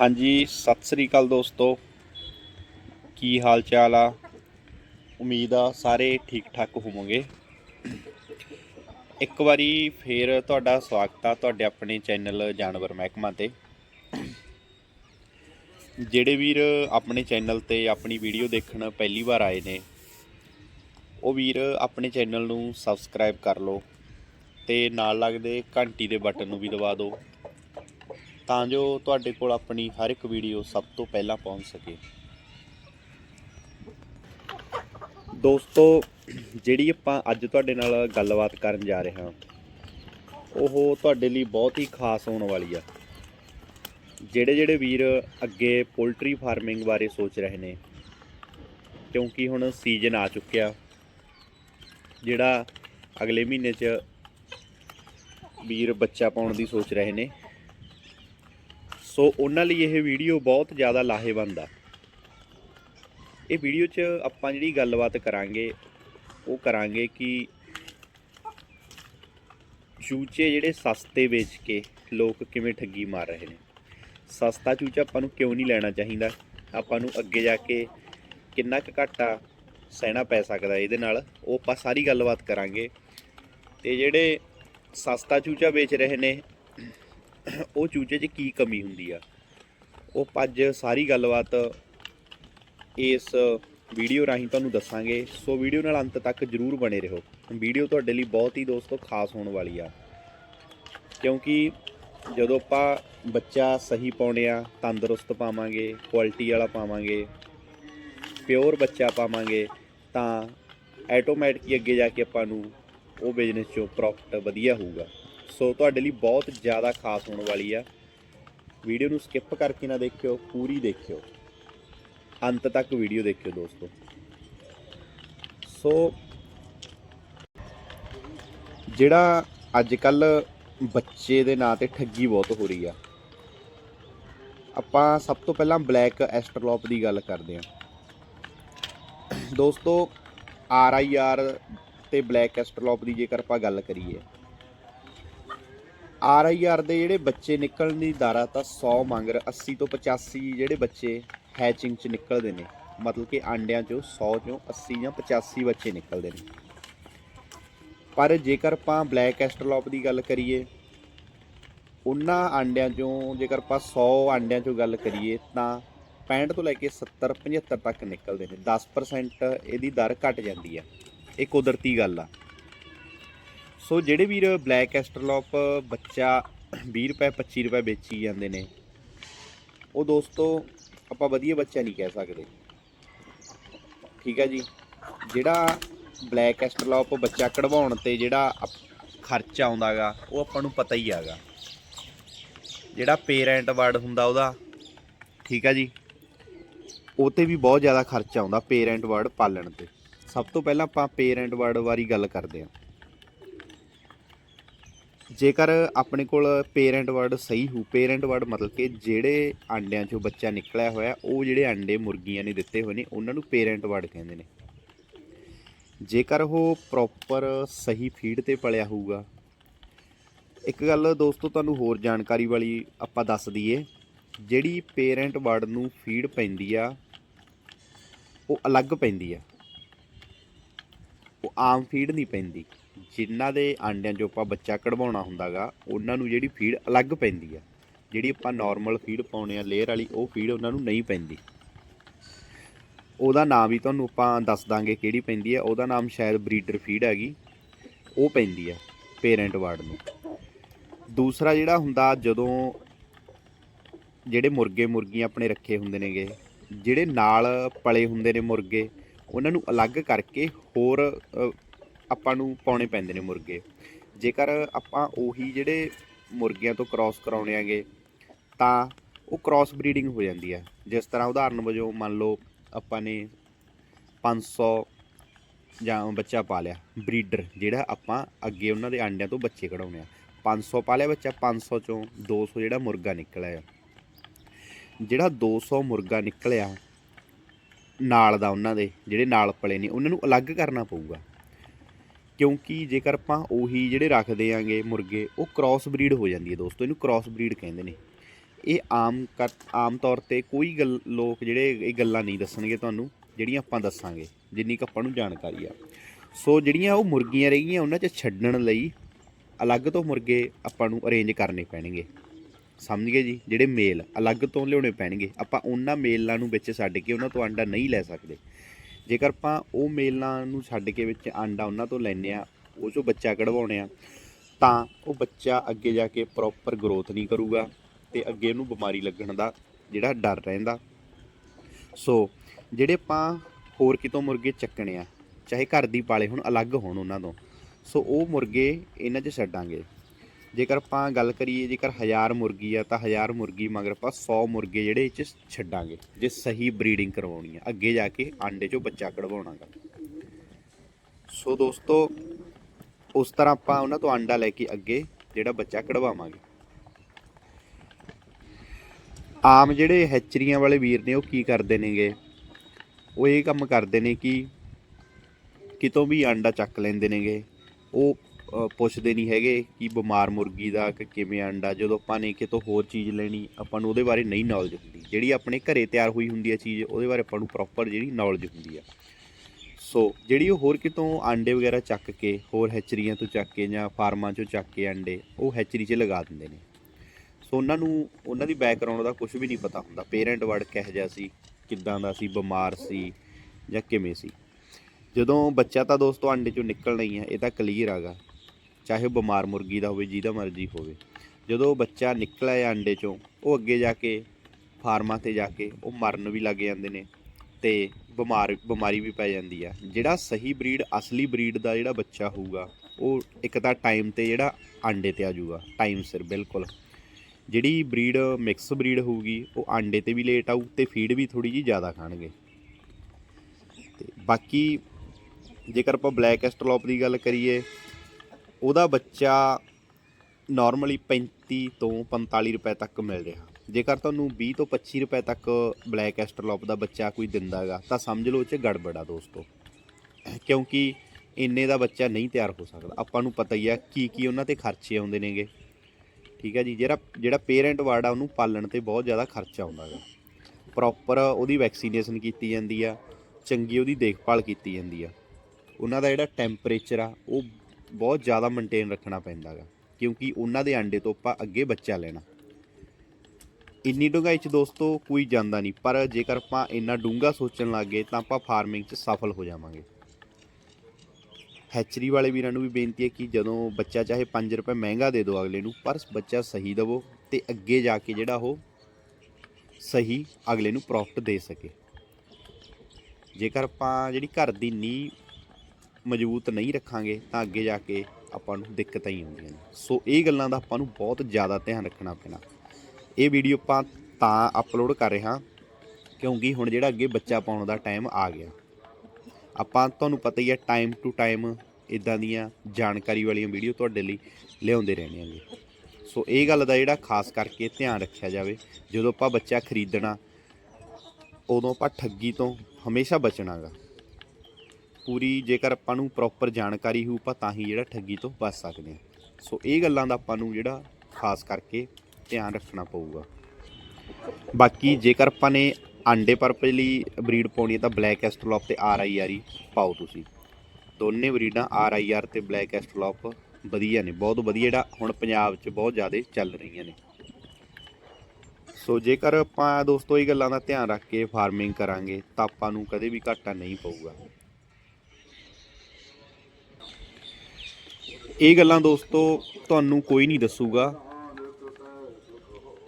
ਹਾਂਜੀ, ਸਤਿ ਸ੍ਰੀ ਅਕਾਲ ਦੋਸਤੋ। ਕੀ ਹਾਲ ਚਾਲ ਆ? ਉਮੀਦ ਆ ਸਾਰੇ ਠੀਕ ਠਾਕ ਹੋਵੋਗੇ। ਇੱਕ ਵਾਰੀ ਫੇਰ ਤੁਹਾਡਾ ਸਵਾਗਤ ਆ ਤੁਹਾਡੇ ਆਪਣੇ ਚੈਨਲ ਜਾਨਵਰ ਮਹਿਕਮਾ ਤੇ। ਜਿਹੜੇ ਵੀਰ ਆਪਣੇ ਚੈਨਲ ਤੇ ਆਪਣੀ ਵੀਡੀਓ ਦੇਖਣ ਪਹਿਲੀ ਵਾਰ ਆਏ ਨੇ, ਉਹ ਵੀਰ ਆਪਣੇ ਚੈਨਲ ਨੂੰ ਸਬਸਕ੍ਰਾਈਬ ਕਰ ਲਓ ਤੇ ਨਾਲ ਲੱਗਦੇ ਘੰਟੀ ਦੇ ਬਟਨ ਨੂੰ ਵੀ ਦਬਾ ਦਿਓ। ਤਾਂ ਜੋ ਤੁਹਾਡੇ ਕੋਲ ਆਪਣੀ ਹਰ ਇੱਕ ਵੀਡੀਓ ਸਭ ਤੋਂ ਪਹਿਲਾਂ ਪਹੁੰਚ ਸਕੇ। ਦੋਸਤੋ, ਜਿਹੜੀ ਆਪਾਂ ਅੱਜ ਤੁਹਾਡੇ ਨਾਲ ਗੱਲਬਾਤ ਕਰਨ ਜਾ ਰਹੇ ਹਾਂ, ਉਹ ਤੁਹਾਡੇ ਲਈ ਬਹੁਤ ਹੀ ਖਾਸ ਹੋਣ ਵਾਲੀ ਆ। ਜਿਹੜੇ ਜਿਹੜੇ ਵੀਰ ਅੱਗੇ ਪੋਲਟਰੀ ਫਾਰਮਿੰਗ ਬਾਰੇ ਸੋਚ ਰਹੇ ਨੇ, ਕਿਉਂਕਿ ਹੁਣ ਸੀਜ਼ਨ ਆ ਚੁੱਕਿਆ, ਜਿਹੜਾ ਅਗਲੇ ਮਹੀਨੇ 'ਚ ਵੀਰ ਬੱਚਾ ਪਾਉਣ ਦੀ ਸੋਚ ਰਹੇ ਨੇ ਸੋ ਉਹਨਾਂ ਲਈ ਇਹ ਵੀਡੀਓ ਬਹੁਤ ਜ਼ਿਆਦਾ ਲਾਹੇਵੰਦ ਆ। ਇਹ ਵੀਡੀਓ 'ਚ ਆਪਾਂ ਜਿਹੜੀ ਗੱਲਬਾਤ ਕਰਾਂਗੇ, ਉਹ ਕਰਾਂਗੇ ਕਿ ਚੂਚੇ ਜਿਹੜੇ ਸਸਤੇ ਵੇਚ ਕੇ ਲੋਕ ਕਿਵੇਂ ਠੱਗੀ ਮਾਰ ਰਹੇ ਨੇ। ਸਸਤਾ ਚੂਚਾ ਆਪਾਂ ਨੂੰ ਕਿਉਂ ਨਹੀਂ ਲੈਣਾ ਚਾਹੀਦਾ? ਆਪਾਂ ਨੂੰ ਅੱਗੇ ਜਾ ਕੇ ਕਿੰਨਾ ਕੁ ਘਾਟਾ ਸਹਿਣਾ ਪੈ ਸਕਦਾ ਇਹਦੇ ਨਾਲ। ਉਹ ਆਪਾਂ ਸਾਰੀ ਗੱਲਬਾਤ ਕਰਾਂਗੇ। ਤੇ ਜਿਹੜੇ ਸਸਤਾ ਚੂਚਾ ਵੇਚ ਰਹੇ ਨੇ ਉਹ ਚੂਚੇ 'ਚ ਕੀ ਕਮੀ ਹੁੰਦੀ ਆ? ਉਹ ਅੱਜ ਸਾਰੀ ਗੱਲਬਾਤ ਇਸ ਵੀਡੀਓ ਰਾਹੀਂ ਤੁਹਾਨੂੰ ਦੱਸਾਂਗੇ। ਸੋ ਵੀਡੀਓ ਨਾਲ ਅੰਤ ਤੱਕ ਜਰੂਰ ਬਣੇ ਰਹੋ। ਵੀਡੀਓ ਤੁਹਾਡੇ ਲਈ ਬਹੁਤ ਹੀ ਦੋਸਤੋ ਖਾਸ ਹੋਣ ਵਾਲੀ ਆ। ਕਿਉਂਕਿ ਜਦੋਂ ਆਪਾਂ ਬੱਚਾ ਸਹੀ ਪਾਉਣੇ ਆ, ਤੰਦਰੁਸਤ ਪਾਵਾਂਗੇ ਕੁਆਲਿਟੀ ਵਾਲਾ ਪਾਵਾਂਗੇ ਪਿਓਰ ਬੱਚਾ ਪਾਵਾਂਗੇ, ਤਾਂ ਆਟੋਮੈਟਿਕ ਅੱਗੇ ਜਾ ਕੇ ਆਪਾਂ ਨੂੰ ਉਹ ਬਿਜ਼ਨਸ 'ਚੋਂ ਪ੍ਰੋਫਿਟ ਵਧੀਆ ਹੋਊਗਾ। ਸੋ ਤੁਹਾਡੇ ਲਈ ਬਹੁਤ ਜ਼ਿਆਦਾ ਖਾਸ ਹੋਣ ਵਾਲੀ ਆ। ਵੀਡੀਓ ਨੂੰ ਸਕਿਪ ਕਰਕੇ ਨਾ ਦੇਖਿਓ, ਪੂਰੀ ਦੇਖਿਓ। ਅੰਤ ਤੱਕ ਵੀਡੀਓ ਦੇਖਿਓ ਦੋਸਤੋ। ਸੋ ਜਿਹੜਾ ਅੱਜ ਕੱਲ ਬੱਚੇ ਦੇ ਨਾਂ ਤੇ ਠੱਗੀ ਬਹੁਤ ਹੋ ਰਹੀ ਆ, ਆਪਾਂ ਸਭ ਤੋਂ ਪਹਿਲਾਂ ਬਲੈਕ ਐਸਟਰਲੋਪ ਦੀ ਗੱਲ ਕਰਦੇ ਹਾਂ। ਦੋਸਤੋ, ਆਰ ਆਈ ਆਰ ਤੇ ਬਲੈਕ ਐਸਟਰਲੋਪ ਦੀ ਜੇਕਰ ਆਪਾਂ ਗੱਲ ਕਰੀਏ ਆਰ ਆਈ ਆਰ ਦੇ ਜਿਹੜੇ ਬੱਚੇ ਨਿਕਲਣ ਦੀ ਦਰ ਆ, ਤਾਂ 100 ਮੰਗਰ 80 ਤੋਂ 85 ਜਿਹੜੇ ਬੱਚੇ ਹੈਚਿੰਗ ਚ ਨਿਕਲਦੇ ਨੇ, ਮਤਲਬ ਕਿ ਆਂਡਿਆਂ ਚੋਂ 100 ਚੋਂ 80 ਜਾਂ 85 ਬੱਚੇ ਨਿਕਲਦੇ ਨੇ। ਪਰ ਜੇਕਰ ਆਪਾਂ ਬਲੈਕ ਐਸਟਰਲੋਪ ਦੀ ਗੱਲ ਕਰੀਏ, ਉਹਨਾਂ ਆਂਡਿਆਂ ਚੋਂ, ਜੇਕਰ ਆਪਾਂ 100 ਆਂਡਿਆਂ ਚੋਂ ਗੱਲ ਕਰੀਏ, ਤਾਂ 65 ਤੋਂ ਲੈ ਕੇ 70 75 ਤੱਕ ਨਿਕਲਦੇ ਨੇ। 10% ਇਹਦੀ ਦਰ ਘਟ ਜਾਂਦੀ ਆ। ਇਹ ਕੁਦਰਤੀ ਗੱਲ ਆ। ਸੋ ਜਿਹੜੇ ਵੀਰ ਬਲੈਕ ਐਸਟਰਲੋਪ ਬੱਚਾ 20 ਰੁਪਏ 25 ਰੁਪਏ ਵੇਚੀ ਜਾਂਦੇ ਨੇ, ਉਹ ਦੋਸਤੋ ਆਪਾਂ ਵਧੀਆ ਬੱਚਾ ਨਹੀਂ ਕਹਿ ਸਕਦੇ। ਠੀਕ ਹੈ ਜੀ? ਜਿਹੜਾ ਬਲੈਕ ਐਸਟਰਲੋਪ ਬੱਚਾ ਕਢਵਾਉਣ ਤੇ ਜਿਹੜਾ ਅਪ- ਖਰਚਾ ਆਉਂਦਾਗਾ ਉਹ ਆਪਾਂ ਨੂੰ ਪਤਾ ਹੀ ਆਗਾ। ਜਿਹੜਾ ਪੇਰੈਂਟ ਵਰਡ ਹੁੰਦਾ ਉਹਦਾ, ਠੀਕ ਹੈ ਜੀ? ਉਹ ਤੇ ਵੀ ਬਹੁਤ ਜ਼ਿਆਦਾ ਖਰਚਾ ਆਉਂਦਾ ਪੇਰੈਂਟ ਵਰਡ ਪਾਲਣ ਤੇ। ਸਭ ਤੋਂ ਪਹਿਲਾਂ ਆਪਾਂ ਪੇਰੈਂਟ ਵਰਡ ਬਾਰੇ ਗੱਲ ਕਰਦੇ ਹਾਂ ਜੇਕਰ ਆਪਣੇ ਕੋਲ ਪੇਰੈਂਟ ਵਰਡ ਸਹੀ ਹੋ ਪੇਰੈਂਟ ਵਰਡ ਮਤਲਬ ਕਿ ਜਿਹੜੇ ਆਂਡਿਆਂ ਚੋਂ ਬੱਚਾ ਨਿਕਲਿਆ ਹੋਇਆ, ਉਹ ਜਿਹੜੇ ਆਂਡੇ ਮੁਰਗੀਆਂ ਨੇ ਦਿੱਤੇ ਹੋਏ ਨੇ, ਉਹਨਾਂ ਨੂੰ ਪੇਰੈਂਟ ਵਰਡ ਕਹਿੰਦੇ ਨੇ। ਜੇਕਰ ਉਹ ਪ੍ਰੋਪਰ ਸਹੀ ਫੀਡ ਤੇ ਪਲਿਆ ਹੋਊਗਾ, ਇੱਕ ਗੱਲ ਦੋਸਤੋ ਤੁਹਾਨੂੰ ਹੋਰ ਜਾਣਕਾਰੀ ਵਾਲੀ ਆਪਾਂ ਦੱਸ ਦਈਏ, ਜਿਹੜੀ ਪੇਰੈਂਟ ਵਰਡ ਨੂੰ ਫੀਡ ਪੈਂਦੀ ਆ, ਉਹ ਅਲੱਗ ਪੈਂਦੀ ਆ। ਆਮ ਫੀਡ ਨਹੀਂ ਪੈਂਦੀ। ਜਿਨ੍ਹਾਂ ਦੇ ਆਂਡਿਆਂ 'ਚੋਂ ਆਪਾਂ ਬੱਚਾ ਕਢਵਾਉਣਾ ਹੁੰਦਾਗਾ, ਉਹਨਾਂ ਨੂੰ ਜਿਹੜੀ ਫੀਡ ਅਲੱਗ ਪੈਂਦੀ ਆ। ਜਿਹੜੀ ਆਪਾਂ ਨਾਰਮਲ ਫੀਡ ਪਾਉਣੇ ਆ ਲੇਅਰ ਵਾਲੀ, ਉਹ ਫੀਡ ਉਹਨਾਂ ਨੂੰ ਨਹੀਂ ਪੈਂਦੀ। ਉਹਦਾ ਨਾਮ ਵੀ ਤੁਹਾਨੂੰ ਆਪਾਂ ਦੱਸ ਦਾਂਗੇ ਕਿਹੜੀ ਪੈਂਦੀ ਆ। ਉਹਦਾ ਨਾਮ ਸ਼ਾਇਦ ਬਰੀਡਰ ਫੀਡ ਹੈਗੀ। ਉਹ ਪੈਂਦੀ ਆ ਪੇਰੈਂਟ ਵਾਰਡ ਨੂੰ। ਦੂਸਰਾ ਜਿਹੜਾ ਹੁੰਦਾ, ਜਦੋਂ ਜਿਹੜੇ ਮੁਰਗੇ ਮੁਰਗੀਆਂ ਆਪਣੇ ਰੱਖੇ ਹੁੰਦੇ ਨੇਗੇ, ਜਿਹੜੇ ਨਾਲ ਪਲੇ ਹੁੰਦੇ ਨੇ ਮੁਰਗੇ ਉਹਨਾਂ ਨੂੰ ਅਲੱਗ ਕਰਕੇ ਹੋਰ ਆਪਾਂ ਨੂੰ ਪਾਉਣੇ ਪੈਂਦੇ ਨੇ ਮੁਰਗੇ। ਜੇਕਰ ਆਪਾਂ ਉਹੀ ਜਿਹੜੇ ਮੁਰਗਿਆਂ ਤੋਂ ਕ੍ਰਾਸ ਕਰਾਉਣੇ ਆਗੇ ਤਾਂ ਉਹ ਕ੍ਰਾਸ ਬਰੀਡਿੰਗ ਹੋ ਜਾਂਦੀ ਹੈ। ਜਿਸ ਤਰ੍ਹਾਂ ਉਦਾਹਰਨ ਵਜੋਂ ਮੰਨ ਲਓ ਆਪਾਂ ਨੇ 500 ਜਾਂ ਬੱਚਾ ਪਾ ਲਿਆ ਬਰੀਡਰ ਜਿਹੜਾ ਆਪਾਂ ਅੱਗੇ ਉਹਨਾਂ ਦੇ ਆਂਡਿਆਂ ਤੋਂ ਬੱਚੇ ਕਢਾਉਣੇ ਆ 500 ਪਾ ਲਿਆ ਬੱਚਾ 500 ਚੋਂ 200 ਜਿਹੜਾ ਮੁਰਗਾ ਨਿਕਲਿਆ ਜਿਹੜਾ 200 ਮੁਰਗਾ ਨਿਕਲਿਆ ਨਾਲ ਦਾ ਉਹਨਾਂ ਦੇ, ਜਿਹੜੇ ਨਾਲ ਪਲੇ ਨੇ, ਉਹਨਾਂ ਨੂੰ ਅਲੱਗ ਕਰਨਾ ਪਊਗਾ। ਕਿਉਂਕਿ ਜੇਕਰ ਆਪਾਂ ਉਹੀ ਜਿਹੜੇ ਰੱਖਦੇ ਆਂਗੇ ਮੁਰਗੇ, ਉਹ ਕ੍ਰਾਸ ਬਰੀਡ ਹੋ ਜਾਂਦੀ ਹੈ ਦੋਸਤੋ, ਇਹਨੂੰ ਕ੍ਰਾਸ ਬਰੀਡ ਕਹਿੰਦੇ ਨੇ। ਇਹ ਆਮ ਕਰ, ਆਮ ਤੌਰ ਤੇ ਕੋਈ ਗੱਲ, ਲੋਕ ਜਿਹੜੇ ਇਹ ਗੱਲਾਂ ਨਹੀਂ ਦੱਸਣਗੇ ਤੁਹਾਨੂੰ, ਜਿਹੜੀਆਂ ਆਪਾਂ ਦੱਸਾਂਗੇ, ਜਿੰਨੀ ਕੁ ਆਪਾਂ ਨੂੰ ਜਾਣਕਾਰੀ ਆ। ਸੋ ਜਿਹੜੀਆਂ ਉਹ ਮੁਰਗੀਆਂ ਰਹਿ ਗਈਆਂ ਉਹਨਾਂ 'ਚ ਛੱਡਣ ਲਈ ਅਲੱਗ ਤੋਂ ਮੁਰਗੇ ਆਪਾਂ ਨੂੰ ਅਰੇਂਜ ਕਰਨੇ ਪੈਣਗੇ। ਸਮਝ ਗਏ ਜੀ? ਜਿਹੜੇ ਮੇਲ ਅਲੱਗ ਤੋਂ ਲਿਆਉਣੇ ਪੈਣਗੇ। ਆਪਾਂ ਉਹਨਾਂ ਮੇਲਾਂ ਨੂੰ ਵਿੱਚ ਛੱਡ ਕੇ ਉਹਨਾਂ ਤੋਂ ਆਂਡਾ ਨਹੀਂ ਲੈ ਸਕਦੇ। ਜੇਕਰ ਆਪਾਂ ਉਹ ਮੇਲਾਂ ਨੂੰ ਛੱਡ ਕੇ ਵਿੱਚ ਆਂਡਾ ਉਹਨਾਂ ਤੋਂ ਲੈਨੇ ਆ ਉਹ ਚੋਂ ਬੱਚਾ ਕਢਵਾਉਣੇ ਆ ਤਾਂ ਉਹ ਬੱਚਾ ਅੱਗੇ ਜਾ ਕੇ ਪ੍ਰੋਪਰ ਗਰੋਥ ਨਹੀਂ ਕਰੂਗਾ ਤੇ ਅੱਗੇ ਉਹਨੂੰ ਬਿਮਾਰੀ ਲੱਗਣ ਦਾ ਜਿਹੜਾ ਡਰ ਰਹਿੰਦਾ। ਸੋ ਜਿਹੜੇ ਆਪਾਂ ਹੋਰ ਕਿਤੋਂ ਮੁਰਗੇ ਚੱਕਣੇ ਆ, ਚਾਹੇ ਘਰ ਦੀ ਪਾਲੇ ਹੁਣ, ਅਲੱਗ ਹੋਣ ਉਹਨਾਂ ਤੋਂ ਸੋ ਉਹ ਮੁਰਗੇ ਇਹਨਾਂ 'ਚ ਛੱਡਾਂਗੇ। ਜੇਕਰ ਆਪਾਂ ਗੱਲ ਕਰੀਏ, ਜੇਕਰ 1000 ਮੁਰਗੀ ਆ, ਤਾਂ 1000 ਮੁਰਗੀ ਮਗਰ ਆਪਾਂ 100 ਮੁਰਗੇ ਜਿਹੜੇ ਇਹ 'ਚ ਛੱਡਾਂਗੇ, ਜੇ ਸਹੀ ਬਰੀਡਿੰਗ ਕਰਵਾਉਣੀ ਆ, ਅੱਗੇ ਜਾ ਕੇ ਆਂਡੇ 'ਚੋਂ ਬੱਚਾ ਕਢਵਾਉਣਾਗਾ। ਸੋ ਦੋਸਤੋ, ਉਸ ਤਰ੍ਹਾਂ ਆਪਾਂ ਉਹਨਾਂ ਤੋਂ ਆਂਡਾ ਲੈ ਕੇ ਅੱਗੇ ਜਿਹੜਾ ਬੱਚਾ ਕਢਵਾਵਾਂਗੇ। ਆਮ ਜਿਹੜੇ ਹੈਚਰੀਆਂ ਵਾਲੇ ਵੀਰ ਨੇ, ਉਹ ਕੀ ਕਰਦੇ ਨੇਗੇ? ਉਹ ਇਹ ਕੰਮ ਕਰਦੇ ਨੇ ਕਿ ਕਿਤੋਂ ਵੀ ਆਂਡਾ ਚੱਕ ਲੈਂਦੇ ਨੇਗੇ, ਉਹ ਪੁੱਛਦੇ ਨਹੀਂ ਹੈਗੇ ਕਿ ਬਿਮਾਰ ਮੁਰਗੀ ਦਾ ਕਿ ਕਿਵੇਂ ਆਂਡਾ ਜਦੋਂ ਆਪਾਂ ਨੇ ਕਿਤੋਂ ਹੋਰ ਚੀਜ਼ ਲੈਣੀ, ਆਪਾਂ ਨੂੰ ਉਹਦੇ ਬਾਰੇ ਨਹੀਂ ਨੌਲੇਜ ਹੁੰਦੀ। ਜਿਹੜੀ ਆਪਣੇ ਘਰੇ ਤਿਆਰ ਹੋਈ ਹੁੰਦੀ ਹੈ ਚੀਜ਼, ਉਹਦੇ ਬਾਰੇ ਆਪਾਂ ਨੂੰ ਪ੍ਰੋਪਰ ਜਿਹੜੀ ਨੌਲੇਜ ਹੁੰਦੀ ਆ। ਸੋ ਜਿਹੜੀ ਉਹ ਹੋਰ ਕਿਤੋਂ ਆਂਡੇ ਵਗੈਰਾ ਚੱਕ ਕੇ, ਹੋਰ ਹੈਚਰੀਆਂ ਤੋਂ ਚੱਕ ਕੇ ਜਾਂ ਫਾਰਮਾਂ ਚੋਂ ਚੱਕ ਕੇ ਆਂਡੇ, ਉਹ ਹੈਚਰੀ 'ਚ ਲਗਾ ਦਿੰਦੇ ਨੇ। ਸੋ ਉਹਨਾਂ ਨੂੰ, ਉਹਨਾਂ ਦੀ ਬੈਕਗ੍ਰਾਉਂਡ ਦਾ ਕੁਝ ਵੀ ਨਹੀਂ ਪਤਾ ਹੁੰਦਾ। ਪੇਰੈਂਟ ਵਰਡ ਕਿਹੋ ਜਿਹਾ ਸੀ, ਕਿੱਦਾਂ ਦਾ ਸੀ, ਬਿਮਾਰ ਸੀ ਜਾਂ ਕਿਵੇਂ ਸੀ। ਜਦੋਂ ਬੱਚਾ ਤਾਂ ਦੋਸਤੋ ਆਂਡੇ ਚੋਂ ਨਿਕਲਣਾ ਹੀ ਹੈ ਇਹ ਤਾਂ ਕਲੀਅਰ ਆਗਾ ਚਾਹੇ ਉਹ ਬਿਮਾਰ ਮੁਰਗੀ ਦਾ ਹੋਵੇ, ਜਿਹਦਾ ਮਰਜ਼ੀ ਹੋਵੇ। ਜਦੋਂ ਬੱਚਾ ਨਿਕਲਿਆ ਆਂਡੇ ਚੋਂ, ਉਹ ਅੱਗੇ ਜਾ ਕੇ ਫਾਰਮਾਂ ਤੇ ਜਾ ਕੇ ਉਹ ਮਰਨ ਵੀ ਲੱਗ ਜਾਂਦੇ ਨੇ ਤੇ ਬਿਮਾਰ, ਬਿਮਾਰੀ ਵੀ ਪੈ ਜਾਂਦੀ ਆ। ਜਿਹੜਾ ਸਹੀ ਬਰੀਡ, ਅਸਲੀ ਬਰੀਡ ਦਾ ਜਿਹੜਾ ਬੱਚਾ ਹੋਊਗਾ, ਉਹ ਇੱਕ ਤਾਂ ਟਾਈਮ ਤੇ ਜਿਹੜਾ ਆਂਡੇ ਤੇ ਆ ਜਾਊਗਾ। ਟਾਈਮ ਸਿਰ, ਬਿਲਕੁਲ। ਜਿਹੜੀ ਬਰੀਡ ਮਿਕਸ ਬਰੀਡ ਹੋਊਗੀ, ਉਹ ਆਂਡੇ ਤੇ ਵੀ ਲੇਟ ਆਊ ਤੇ ਫੀਡ ਵੀ ਥੋੜੀ ਜੀ ਜ਼ਿਆਦਾ ਖਾਣਗੇ। ਤੇ ਬਾਕੀ ਜੇਕਰ ਆਪਾਂ ਬਲੈਕ ਐਸਟਰਲੋਪ ਦੀ ਗੱਲ ਕਰੀਏ ਉਹਦਾ ਬੱਚਾ ਨਾਰਮਲੀ 35 ਤੋਂ 45 ਰੁਪਏ ਤੱਕ ਮਿਲ ਰਿਹਾ। ਜੇਕਰ ਤੁਹਾਨੂੰ 20 ਤੋਂ 25 ਰੁਪਏ ਤੱਕ ਬਲੈਕ ਐਸਟਰਲੋਪ ਦਾ ਬੱਚਾ ਕੋਈ ਦਿੰਦਾਗਾ ਤਾਂ ਸਮਝ ਲਓ ਇਹ 'ਚ ਗੜਬੜ ਆ ਦੋਸਤੋ। ਕਿਉਂਕਿ ਇੰਨੇ ਦਾ ਬੱਚਾ ਨਹੀਂ ਤਿਆਰ ਹੋ ਸਕਦਾ। ਆਪਾਂ ਨੂੰ ਪਤਾ ਹੀ ਆ ਕੀ ਕੀ ਉਹਨਾਂ ਤੇ ਖਰਚੇ ਆਉਂਦੇ ਨੇਗੇ। ਠੀਕ ਹੈ ਜੀ? ਜਿਹੜਾ ਜਿਹੜਾ ਪੇਰੈਂਟ ਵਾਰਡ ਆ, ਉਹਨੂੰ ਪਾਲਣ ਤੇ ਬਹੁਤ ਜ਼ਿਆਦਾ ਖਰਚਾ ਆਉਂਦਾ ਗਾ ਪ੍ਰੋਪਰ ਉਹਦੀ ਵੈਕਸੀਨੇਸ਼ਨ ਕੀਤੀ ਜਾਂਦੀ ਆ, ਚੰਗੀ ਉਹਦੀ ਦੇਖਭਾਲ ਕੀਤੀ ਜਾਂਦੀ ਆ। ਉਹਨਾਂ ਦਾ ਜਿਹੜਾ ਟੈਂਪਰੇਚਰ ਆ, ਉਹ ਬਹੁਤ ਜ਼ਿਆਦਾ ਮੇਨਟੇਨ ਰੱਖਣਾ ਪੈਂਦਾ ਗਾ ਕਿਉਂਕਿ ਉਹਨਾਂ ਦੇ ਆਂਡੇ ਤੋਂ ਆਪਾਂ ਅੱਗੇ ਬੱਚਾ ਲੈਣਾ। ਇੰਨੀ ਡੂੰਘਾਈ ਚ ਦੋਸਤੋ ਕੋਈ ਜਾਂਦਾ ਨਹੀਂ, ਪਰ ਜੇਕਰ ਆਪਾਂ ਇੰਨਾ ਡੂੰਘਾ ਸੋਚਣ ਲੱਗੇ ਤਾਂ ਆਪਾਂ ਫਾਰਮਿੰਗ 'ਚ ਸਫਲ ਹੋ ਜਾਵਾਂਗੇ। ਹੈਚਰੀ ਵਾਲੇ ਵੀਰਾਂ ਨੂੰ ਵੀ ਬੇਨਤੀ ਹੈ ਕਿ ਜਦੋਂ ਬੱਚਾ ਚਾਹੇ 5 ਰੁਪਏ ਮਹਿੰਗਾ ਦੇ ਦਿਓ ਅਗਲੇ ਨੂੰ, ਪਰ ਬੱਚਾ ਸਹੀ ਦੇਵੋ ਤੇ ਅੱਗੇ ਜਾ ਕੇ ਜਿਹੜਾ ਉਹ ਸਹੀ ਅਗਲੇ ਨੂੰ ਪ੍ਰੋਫਿਟ ਦੇ ਸਕੇ। ਜੇਕਰ ਆਪਾਂ ਜਿਹੜੀ ਘਰ ਦੀ ਨੀਂਹ ਮਜ਼ਬੂਤ ਨਹੀਂ ਰੱਖਾਂਗੇ, ਤਾਂ ਅੱਗੇ ਜਾ ਕੇ ਆਪਾਂ ਨੂੰ ਦਿੱਕਤਾਂ ਹੀ ਆਉਂਦੀਆਂ ਨੇ। ਸੋ ਇਹ ਗੱਲਾਂ ਦਾ ਆਪਾਂ ਨੂੰ ਬਹੁਤ ਜ਼ਿਆਦਾ ਧਿਆਨ ਰੱਖਣਾ ਪੈਣਾ। ਇਹ ਵੀਡੀਓ ਆਪਾਂ ਤਾਂ ਅਪਲੋਡ ਕਰ ਰਹੇ ਹਾਂ, ਕਿਉਂਕਿ ਹੁਣ ਜਿਹੜਾ ਅੱਗੇ ਬੱਚਾ ਪਾਉਣ ਦਾ ਟਾਈਮ ਆ ਗਿਆ। ਆਪਾਂ ਤੁਹਾਨੂੰ ਪਤਾ ਹੀ ਹੈ ਟਾਈਮ ਟੂ ਟਾਈਮ ਇਦਾਂ ਦੀਆਂ ਜਾਣਕਾਰੀ ਵਾਲੀਆਂ ਵੀਡੀਓ ਤੁਹਾਡੇ ਲਈ ਲਿਆਉਂਦੇ ਰਹਿੰਦੇ ਆਂਗੇ। ਸੋ ਇਹ ਗੱਲ ਦਾ ਜਿਹੜਾ ਖਾਸ ਕਰਕੇ ਧਿਆਨ ਰੱਖਿਆ ਜਾਵੇ, ਜਦੋਂ ਆਪਾਂ ਬੱਚਾ ਖਰੀਦਣਾ, ਉਦੋਂ ਆਪਾਂ ਠੱਗੀ ਤੋਂ ਹਮੇਸ਼ਾ ਬਚਣਾਗਾ। ਪੂਰੀ ਜੇਕਰ ਆਪਾਂ ਨੂੰ ਪ੍ਰੋਪਰ ਜਾਣਕਾਰੀ ਹੋਊ, ਆਪਾਂ ਤਾਂ ਹੀ ਜਿਹੜਾ ਠੱਗੀ ਤੋਂ ਬਚ ਸਕਦੇ ਹਾਂ। ਸੋ ਇਹ ਗੱਲਾਂ ਦਾ ਆਪਾਂ ਨੂੰ ਜਿਹੜਾ ਖਾਸ ਕਰਕੇ ਧਿਆਨ ਰੱਖਣਾ ਪਊਗਾ। ਬਾਕੀ ਜੇਕਰ ਆਪਾਂ ਨੇ ਆਂਡੇ ਪਰਪਸ ਲਈ ਬਰੀਡ ਪਾਉਣੀ ਹੈ ਤਾਂ ਬਲੈਕ ਐਸਟਰਲੋਪ ਤੇ ਆਰ ਆਈ ਆਰ ਹੀ ਪਾਓ ਤੁਸੀਂ। ਦੋਨੇ ਬਰੀਡਾਂ ਆਰ ਆਈ ਆਰ ਤੇ ਬਲੈਕ ਐਸਟਰਲੋਪ ਵਧੀਆ ਨੇ, ਬਹੁਤ ਵਧੀਆ ਜਿਹੜਾ ਹੁਣ ਪੰਜਾਬ 'ਚ ਬਹੁਤ ਜ਼ਿਆਦਾ ਚੱਲ ਰਹੀਆਂ ਨੇ। ਸੋ ਜੇਕਰ ਆਪਾਂ ਦੋਸਤੋ ਇਹ ਗੱਲਾਂ ਦਾ ਧਿਆਨ ਰੱਖ ਕੇ ਫਾਰਮਿੰਗ ਕਰਾਂਗੇ ਤਾਂ ਆਪਾਂ ਨੂੰ ਕਦੇ ਵੀ ਘਾਟਾ ਨਹੀਂ ਪਊਗਾ। ਇਹ ਗੱਲਾਂ ਦੋਸਤੋ ਤੁਹਾਨੂੰ ਕੋਈ ਨਹੀਂ ਦੱਸੂਗਾ।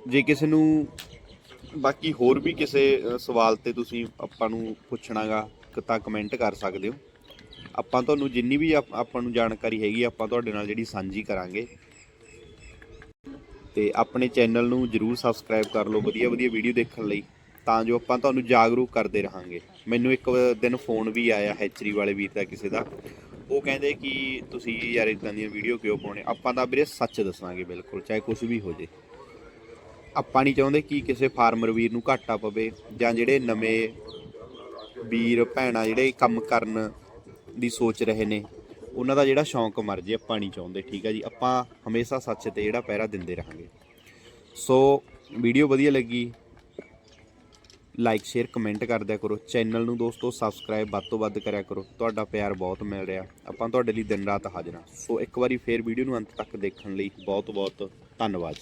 ਜੇ ਕਿਸੇ ਨੂੰ ਬਾਕੀ ਹੋਰ ਵੀ ਕਿਸੇ ਸਵਾਲ ਤੇ ਤੁਸੀਂ ਆਪਾਂ ਨੂੰ ਪੁੱਛਣਾਗਾ ਤਾਂ ਕਮੈਂਟ ਕਰ ਸਕਦੇ ਹੋ। ਆਪਾਂ ਤੁਹਾਨੂੰ ਜਿੰਨੀ ਵੀ ਆਪਾਂ ਨੂੰ ਜਾਣਕਾਰੀ ਹੈਗੀ, ਆਪਾਂ ਤੁਹਾਡੇ ਨਾਲ ਜਿਹੜੀ ਸਾਂਝੀ ਕਰਾਂਗੇ। ਤੇ ਆਪਣੇ ਚੈਨਲ ਨੂੰ ਜਰੂਰ ਸਬਸਕ੍ਰਾਈਬ ਕਰ ਲਓ ਵਧੀਆ ਵਧੀਆ ਵੀਡੀਓ ਦੇਖਣ ਲਈ, ਤਾਂ ਜੋ ਆਪਾਂ ਤੁਹਾਨੂੰ ਜਾਗਰੂਕ ਕਰਦੇ ਰਹਾਂਗੇ। ਮੈਨੂੰ ਇੱਕ ਦਿਨ ਫੋਨ ਵੀ ਆਇਆ, ਹੈਚਰੀ ਵਾਲੇ ਵੀਰ ਦਾ ਕਿਸੇ ਦਾ। ਉਹ ਕਹਿੰਦੇ ਕਿ ਤੁਸੀਂ ਯਾਰ ਇਦਾਂ ਦੀਆਂ ਵੀਡੀਓ ਕਿਉਂ ਪਾਉਣੇ ਆਪਾਂ ਤਾਂ ਵੀਰੇ ਸੱਚ ਦੱਸਾਂਗੇ ਬਿਲਕੁਲ, ਚਾਹੇ ਕੁਝ ਵੀ ਹੋ ਜੇ। ਆਪਾਂ ਨਹੀਂ ਚਾਹੁੰਦੇ ਕਿ ਕਿਸੇ ਫਾਰਮਰ ਵੀਰ ਨੂੰ ਘਾਟਾ ਪਵੇ ਜਾਂ ਜਿਹੜੇ ਨਵੇਂ ਵੀਰ, ਭੈਣਾਂ ਜਿਹੜੇ ਕੰਮ ਕਰਨ ਦੀ ਸੋਚ ਰਹੇ ਨੇ, ਉਹਨਾਂ ਦਾ ਜਿਹੜਾ ਸ਼ੌਂਕ ਮਰ ਜੇ, ਆਪਾਂ ਨਹੀਂ ਚਾਹੁੰਦੇ, ਠੀਕ ਹੈ ਜੀ? ਆਪਾਂ ਹਮੇਸ਼ਾ ਸੱਚ ਤੇ ਜਿਹੜਾ ਪਹਿਰਾ ਦਿੰਦੇ ਰਹਾਂਗੇ। ਸੋ ਵੀਡੀਓ ਵਧੀਆ ਲੱਗੀ ਲਾਈਕ ਸ਼ੇਅਰ ਕਮੈਂਟ ਕਰਦਿਆ ਕਰੋ। ਚੈਨਲ ਨੂੰ ਦੋਸਤੋ ਸਬਸਕ੍ਰਾਈਬ ਵੱਧ ਤੋਂ ਵੱਧ ਕਰਿਆ ਕਰੋ। ਤੁਹਾਡਾ ਪਿਆਰ ਬਹੁਤ ਮਿਲ ਰਿਹਾ। ਆਪਾਂ ਤੁਹਾਡੇ ਲਈ ਦਿਨ ਰਾਤ ਹਾਜ਼ਰ ਹਾਂ। ਸੋ ਇੱਕ ਵਾਰੀ ਫੇਰ ਵੀਡੀਓ ਨੂੰ ਅੰਤ ਤੱਕ ਦੇਖਣ ਲਈ ਬਹੁਤ ਬਹੁਤ ਧੰਨਵਾਦ।